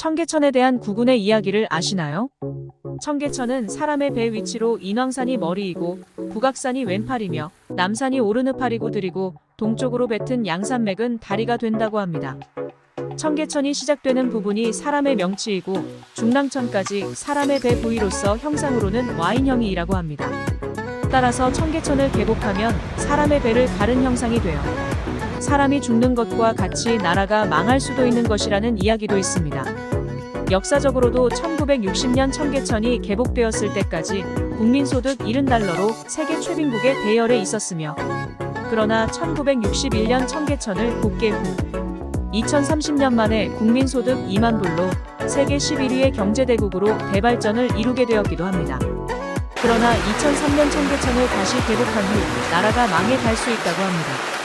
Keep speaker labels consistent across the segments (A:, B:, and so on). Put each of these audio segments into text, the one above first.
A: 청계천에 대한 구군의 이야기를 아시나요? 청계천은 사람의 배 위치로 인왕산이 머리이고 북악산이 왼팔이며 남산이 오르는팔이고 들이고 동쪽으로 뱉은 양산맥은 다리가 된다고 합니다. 청계천이 시작되는 부분이 사람의 명치이고 중랑천까지 사람의 배 부위로서 형상으로는 Y형이라고 합니다. 따라서 청계천을 개복하면 사람의 배를 가른 형상이 되어 사람이 죽는 것과 같이 나라가 망할 수도 있는 것이라는 이야기도 있습니다. 역사적으로도 1960년 청계천이 개복되었을 때까지 국민소득 70달러로 세계 최빈국의 대열에 있었으며 그러나 1961년 청계천을 복개 후 2030년 만에 국민소득 2만 불로 세계 11위의 경제대국으로 대발전을 이루게 되었기도 합니다. 그러나 2003년 청계천을 다시 개복한 후 나라가 망해 갈 수 있다고 합니다.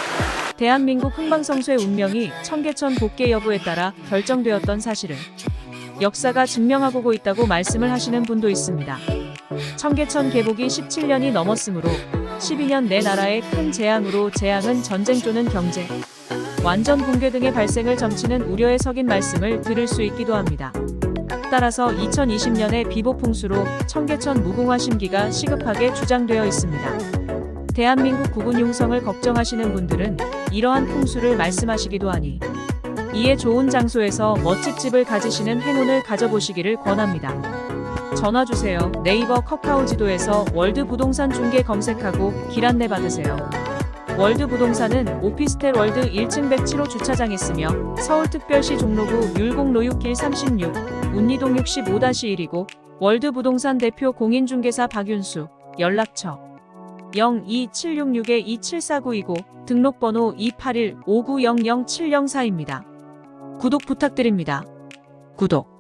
A: 대한민국 흥방성쇠 운명이 청계천 복개 여부에 따라 결정되었던 사실을 역사가 증명하고 있다고 말씀을 하시는 분도 있습니다. 청계천 개복이 17년이 넘었으므로 12년 내 나라의 큰 재앙으로 재앙은 전쟁 또는 경제, 완전 붕괴 등의 발생을 점치는 우려에 석인 말씀을 들을 수 있기도 합니다. 따라서 2020년에 비보풍수로 청계천 무궁화 심기가 시급하게 주장되어 있습니다. 대한민국 국군 융성을 걱정하시는 분들은 이러한 풍수를 말씀하시기도 하니 이에 좋은 장소에서 멋집집을 가지시는 행운을 가져보시기를 권합니다. 전화 주세요. 네이버 카카오 지도에서 월드 부동산 중개 검색하고 길 안내 받으세요. 월드 부동산은 오피스텔 월드 1층 107호 주차장 있으며 서울특별시 종로구 율곡로육길 36, 운리동 65-1이고 월드 부동산 대표 공인중개사 박윤수, 연락처 02766-27499이고 등록번호 281-5900-704입니다. 구독 부탁드립니다. 구독.